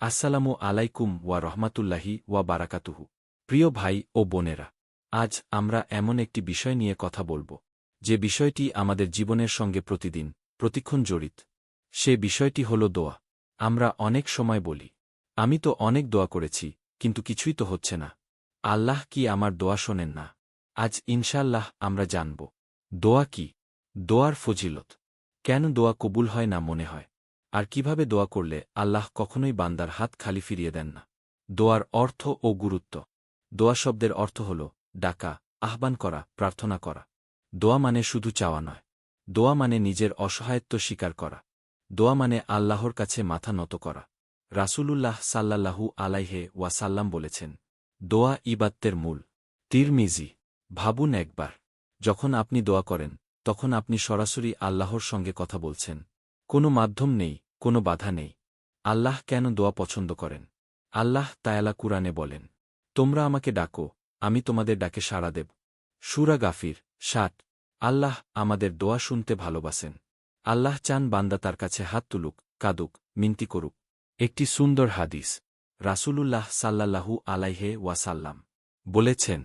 আসসালামু আলাইকুম ওয়া রহমাতুল্লাহি ওয়া বারাকাতুহু। প্রিয় ভাই ও বোনেরা, আজ আমরা এমন একটি বিষয় নিয়ে কথা বলব, যে বিষয়টি আমাদের জীবনের সঙ্গে প্রতিদিন, প্রতিক্ষণ জড়িত। সে বিষয়টি হল দোয়া। আমরা অনেক সময় বলি, আমি তো অনেক দোয়া করেছি, কিন্তু কিছুই তো হচ্ছে না। আল্লাহ কি আমার দোয়া শোনেন না? আজ ইনশাল্লাহ আমরা জানব, দোয়া কি? দোয়ার ফজিলত। কেন দোয়া কবুল হয় না মনে হয়? আর কীভাবে দোয়া করলে আল্লাহ কখনোই বান্দার হাত খালি ফিরিয়ে দেন না? দোয়ার অর্থ ও গুরুত্ব। দোয়া শব্দের অর্থ হল ডাকা, আহ্বান করা, প্রার্থনা করা। দোয়া মানে শুধু চাওয়া নয়। দোয়া মানে নিজের অসহায়ত্ব স্বীকার করা। দোয়া মানে আল্লাহর কাছে মাথা নত করা। রাসূলুল্লাহ সাল্লাল্লাহু আলাইহে ওয়াসাল্লাম বলেছেন, দোয়া ইবাত্তের মূল। তিরমিজি, ভাবুন একবার। যখন আপনি দোয়া করেন, তখন আপনি সরাসরি আল্লাহর সঙ্গে কথা বলছেন। কোনো মাধ্যম নেই, কোনো বাধা নেই। আল্লাহ কেন দোয়া পছন্দ করেন? আল্লাহ তায়ালা কুরআনে বলেন, তোমরা আমাকে ডাকো, আমি তোমাদের ডাকে সাড়া দেব। সুরা গাফির ষাট আল্লাহ আমাদের দোয়া শুনতে ভালোবাসেন। আল্লাহ চান বান্দা তার কাছে হাত তুলুক, কাদুক, মিনতি করুক। একটি সুন্দর হাদিস, রাসূলুল্লাহ সাল্লাল্লাহু আলাইহে ওয়াসাল্লাম বলেছেন,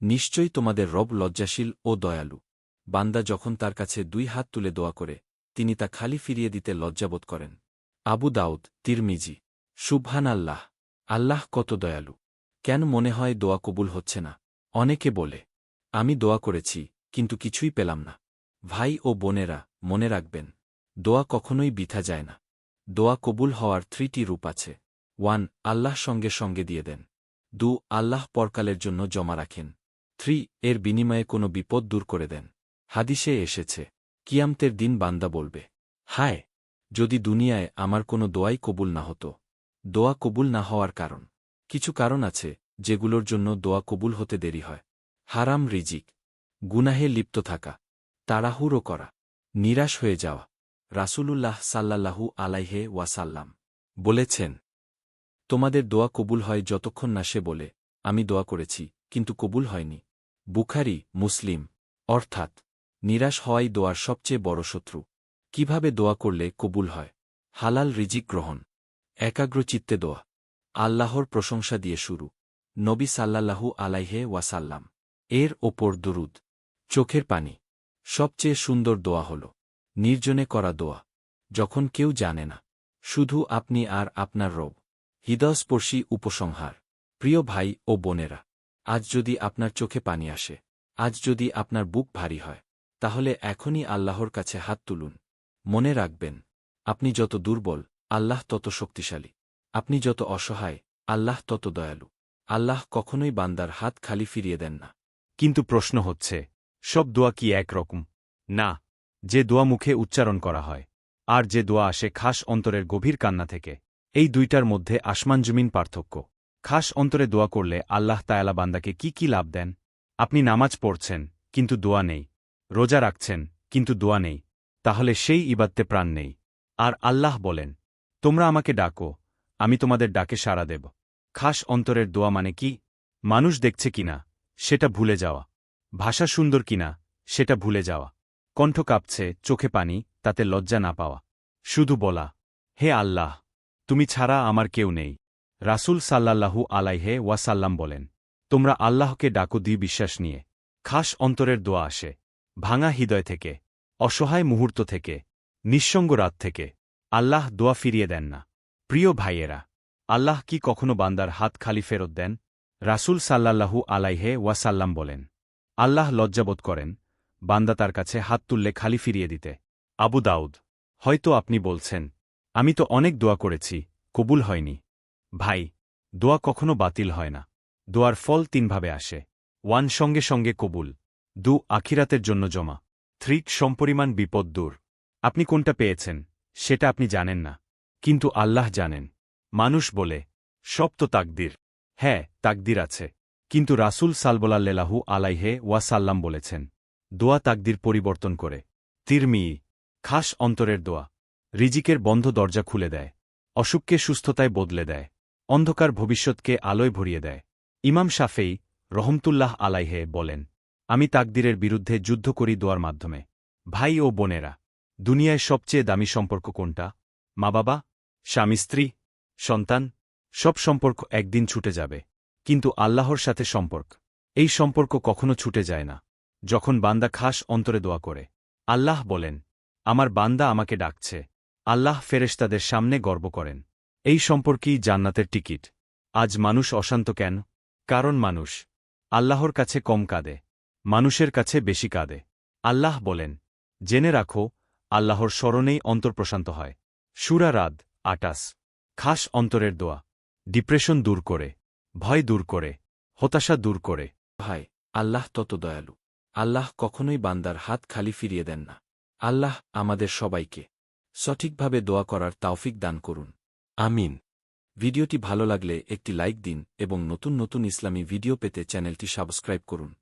নিশ্চয়ই তোমাদের রব লজ্জাশীল ও দয়ালু। বান্দা যখন তার কাছে দুই হাত তুলে দোয়া করে তিনি তা খালি ফিরিয়ে দিতে লজ্জাবোধ করেন। আবু দাউদ, তিরমিজি সুবহান আল্লাহ আল্লাহ কত দয়ালু। কেন মনে হয় দোয়া কবুল হচ্ছে না? অনেকে বলে, আমি দোয়া করেছি, কিন্তু কিছুই পেলাম না। ভাই ও বোনেরা, মনে রাখবেন, দোয়া কখনোই বিথা যায় না। দোয়া কবুল হওয়ার থ্রিটি রূপ আছে। ওয়ান, আল্লাহ সঙ্গে সঙ্গে দিয়ে দেন। দু, আল্লাহ পরকালের জন্য জমা রাখেন। থ্রি, এর বিনিময়ে কোনো বিপদ দূর করে দেন। হাদিসে এসেছে কিয়ামতের দিন বান্দা বলবে, হায়, যদি দুনিয়ায় আমার কোনো দোয়াই কবুল না হতো। দোয়া কবুল না হওয়ার কারণ। কিছু কারণ আছে যেগুলোর জন্য দোয়া কবুল হতে দেরি হয়। হারাম রিজিক, গুনাহে লিপ্ত থাকা, তাড়াহুড়ো করা, নিরাশ হয়ে যাওয়া, রাসূলুল্লাহ সাল্লাল্লাহু আলাইহে ওয়াসাল্লাম বলেছেন, তোমাদের দোয়া কবুল হয় যতক্ষণ না সে বলে, আমি দোয়া করেছি, কিন্তু কবুল হয়নি। বুখারি, মুসলিম, অর্থাৎ নিরাশ হওয়াই দোয়ার সবচেয়ে বড় শত্রু। কীভাবে দোয়া করলে কবুল হয়? হালাল রিজিক গ্রহণ। একাগ্রচিত্তে দোয়া। আল্লাহর প্রশংসা দিয়ে শুরু। নবী সাল্লাল্লাহু আলাইহে ওয়াসাল্লাম। এর ওপর দুরুদ। চোখের পানি। সবচেয়ে সুন্দর দোয়া হল। নির্জনে করা দোয়া। যখন কেউ জানে না। শুধু আপনি আর আপনার রোগ হৃদয়স্পর্শী উপসংহার। প্রিয় ভাই ও বোনেরা, আজ যদি আপনার চোখে পানি আসে, আজ যদি আপনার বুক ভারী হয় তাহলে এখনই আল্লাহর কাছে হাত তুলুন। মনে রাখবেন, আপনি যত দুর্বল, আল্লাহ তত শক্তিশালী। আপনি যত অসহায়, আল্লাহ তত দয়ালু। আল্লাহ কখনোই বান্দার হাত খালি ফিরিয়ে দেন না। কিন্তু প্রশ্ন হচ্ছে, সব দোয়া কি একরকম? না, যে দোয়া মুখে উচ্চারণ করা হয়, আর যে দোয়া আসে খাস অন্তরের গভীর কান্না থেকে। এই দুইটার মধ্যে আসমান জমিন পার্থক্য। খাস অন্তরে দোয়া করলে আল্লাহ তায়ালা বান্দাকে কি কি লাভ দেন? আপনি নামাজ পড়ছেন, কিন্তু দোয়া নেই। রোজা রাখছেন, কিন্তু দোয়া নেই। তাহলে সেই ইবাদতে প্রাণ নেই। আর আল্লাহ বলেন, তোমরা আমাকে ডাকো, আমি তোমাদের ডাকে সাড়া দেব। খাস অন্তরের দোয়া মানে কি? মানুষ দেখছে কিনা, সেটা ভুলে যাওয়া। ভাষা সুন্দর কিনা, সেটা ভুলে যাওয়া। কণ্ঠ কাঁপছে, চোখে পানি, তাতে লজ্জা না পাওয়া। শুধু বলা, হে আল্লাহ, তুমি ছাড়া আমার কেউ নেই। রাসূল সাল্লাল্লাহু আলাইহে ওয়াসাল্লাম বলেন, তোমরা আল্লাহকে ডাকো দি বিশ্বাস নিয়ে। খাস অন্তরের দোয়া আসে। ভাঙা হৃদয় থেকে, অসহায় মুহূর্ত থেকে, নিঃসঙ্গ রাত থেকে, আল্লাহ দোয়া ফিরিয়ে দেন না। প্রিয় ভাইয়েরা, আল্লাহ কি কখনো বান্দার হাত খালি ফেরত দেন? রাসূল সাল্লাল্লাহু আলাইহে ওয়াসাল্লাম বলেন, আল্লাহ লজ্জাবোধ করেন, বান্দা তার কাছে হাত তুললে খালি ফিরিয়ে দিতে। আবু দাউদ, হয়তো আপনি বলছেন, আমি তো অনেক দোয়া করেছি, কবুল হয়নি। ভাই, দোয়া কখনো বাতিল হয় না। দোয়ার ফল তিনভাবে আসে। ওয়ান, সঙ্গে সঙ্গে কবুল। দু আখিরাতের জন্য জমা। থ্রিক সম্পরিমাণ বিপদ দূর। আপনি কোনটা পেয়েছেন, সেটা আপনি জানেন না। কিন্তু আল্লাহ জানেন। মানুষ বলে, সব তো তাকদির। হ্যাঁ তাকদির আছে। কিন্তু রাসূল সালবলাল্লেলাহু আলাইহে ওয়াসাল্লাম বলেছেন, দোয়া তাকদির পরিবর্তন করে। তিরমি খাস অন্তরের দোয়া। রিজিকের বন্ধ দরজা খুলে দেয়। অসুখকে সুস্থতায় বদলে দেয়। অন্ধকার ভবিষ্যৎকে আলোয় ভরিয়ে দেয়। ইমাম শাফেই রহমতুল্লাহ আলাইহে বলেন আমি তাকদিরের বিরুদ্ধে যুদ্ধ করি দোয়ার মাধ্যমে। ভাই ও বোনেরা, দুনিয়ায় সবচেয়ে দামি সম্পর্ক কোনটা? মা বাবা, স্বামী স্ত্রী, সন্তান, সব সম্পর্ক একদিন ছুটে যাবে। কিন্তু আল্লাহর সাথে সম্পর্ক, এই সম্পর্ক কখনো ছুটে যায় না। যখন বান্দা খাস অন্তরে দোয়া করে, আল্লাহ বলেন, আমার বান্দা আমাকে ডাকছে। আল্লাহ ফেরেশতাদের সামনে গর্ব করেন। এই সম্পর্কেই জান্নাতের টিকিট। আজ মানুষ অশান্ত কেন? কারণ মানুষ। আল্লাহর কাছে কম কাঁদে। মানুষের কাছে বেশি কাঁদে। আল্লাহ বলেন, জেনে রাখো, আল্লাহর স্মরণেই অন্তর প্রশান্ত হয়। সুরা রাদ আটাস খাস অন্তরের দোয়া। ডিপ্রেশন দূর করে। ভয় দূর করে। হতাশা দূর করে। ভাই, আল্লাহ তত দয়ালু। আল্লাহ কখনোই বান্দার হাত খালি ফিরিয়ে দেন না। আল্লাহ আমাদের সবাইকে সঠিকভাবে দোয়া করার তাওফিক দান করুন। আমিন। ভিডিওটি ভালো লাগলে একটি লাইক দিন এবং নতুন নতুন ইসলামী ভিডিও পেতে চ্যানেলটি সাবস্ক্রাইব করুন।